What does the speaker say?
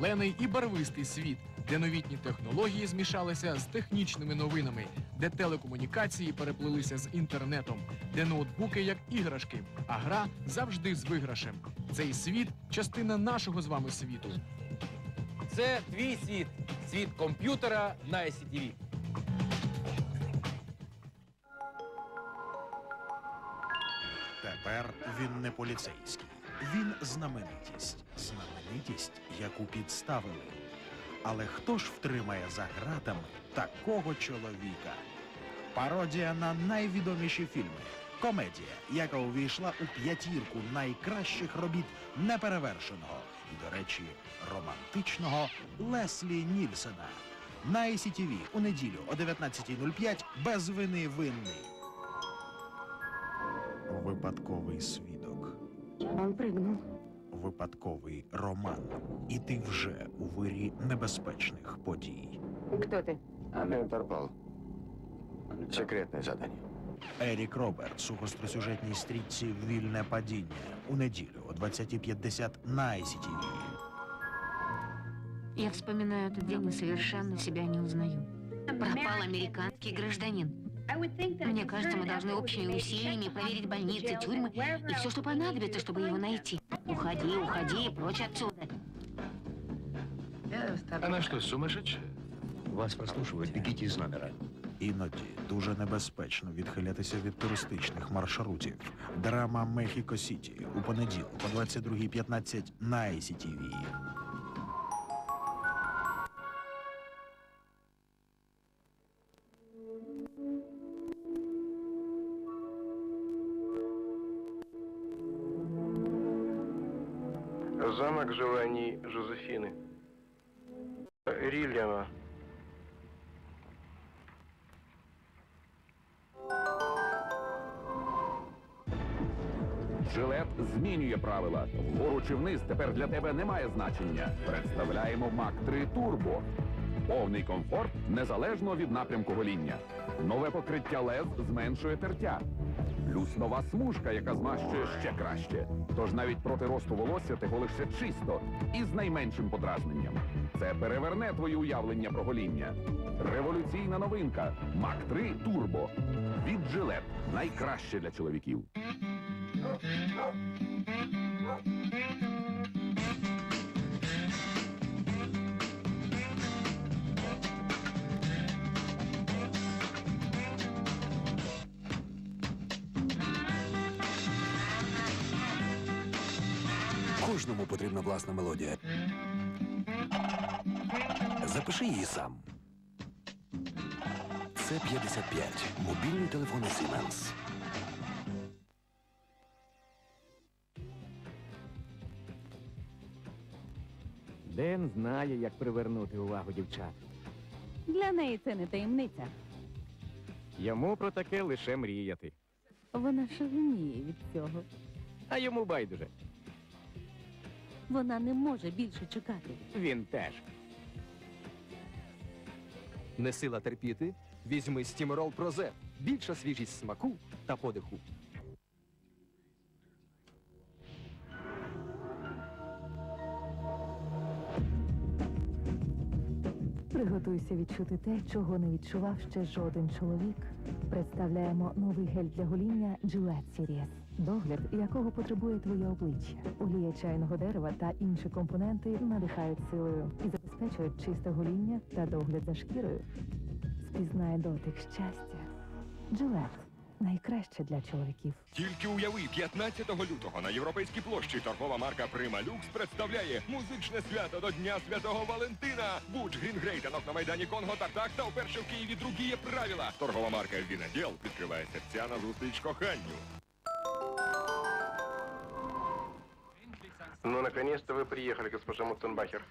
шалений і барвистий світ, де новітні технології змішалися з технічними новинами, де телекомунікації переплилися з інтернетом, де ноутбуки як іграшки, а гра завжди з виграшем. Цей світ частина нашого з вами світу. Це твій світ, світ комп'ютера на ICTV. Тепер він не поліцейський. Він знаменитість. Знаменитість, яку підставили. Але хто ж втримає за ґратами такого чоловіка? Пародія на найвідоміші фільми. Комедія, яка увійшла у п'ятірку найкращих робіт неперевершеного і, до речі, романтичного Леслі Нільсена. На ICTV у неділю о 19.05 без вини винний. Випадковий свідок. Он прыгнул. Випадковий роман. І ти вже у вирі небезпечних подій. Кто ты? Интерпол. Секретное задание. Ерік Робертс у гостросюжетній стрічці Вільне падіння у неділю о 20.50 на ICTV. Я вспоминаю этот день и совершенно себя не узнаю. Пропал американский гражданин. Мне кажется, мы должны общими усилиями проверить больницы, тюрьмы и все, что понадобится, чтобы его найти. Уходи, уходи, прочь отсюда. Она что, сумасшедшая? Вас прослушивают. Бегите из номера. Іноді дуже небезпечно відхилятися від туристичних маршрутів. Драма Мехіко Сіті у понеділок о 22.15 на ICTV. Замок желаний Жозефины. Рильяна. Жилет змінює правила. Вгору чи вниз тепер для тебе немає значення. Представляємо Мак 3 Турбо. Повний комфорт незалежно від напрямку гоління. Нове покриття лез зменшує тертя. Плюс нова смужка, яка змащує ще краще. Тож навіть проти росту волосся ти голишся чисто і з найменшим подразненням. Це переверне твої уявлення про гоління. Революційна новинка Мак 3 Турбо. Від Жилет. Найкраще для чоловіків. Кожному потрібна власна мелодія. Запиши її сам. Це 55. Мобільний телефон Siemens. Ден знає, як привернути увагу дівчат. Для неї це не таємниця. Йому про таке лише мріяти. Вона шаленіє від цього. А йому байдуже. Вона не може більше чекати. Він теж. Не сила терпіти? Візьми Стімерол Прозе. Більша свіжість смаку та подиху. Приготуйся відчути те, чого не відчував ще жоден чоловік. Представляємо новий гель для гоління Gillette Series. Догляд, якого потребує твоє обличчя. Олія чайного дерева та інші компоненти надихають силою і забезпечують чисте гоління та догляд за шкірою. Спізнає дотик щастя. Gillette – найкраще для чоловіків. Тільки уяви, 15 лютого на європейській площі торгова марка Прима Люкс представляє музичне свято до Дня Святого Валентина. Буч Грінгрейтенок на майдані Конго Тартак та вперше в Києві другие правила. Торгова марка Віноділ відкриває серця на зустріч коханню. Ну, наконец-то вы приехали, госпожа Муттенбахер.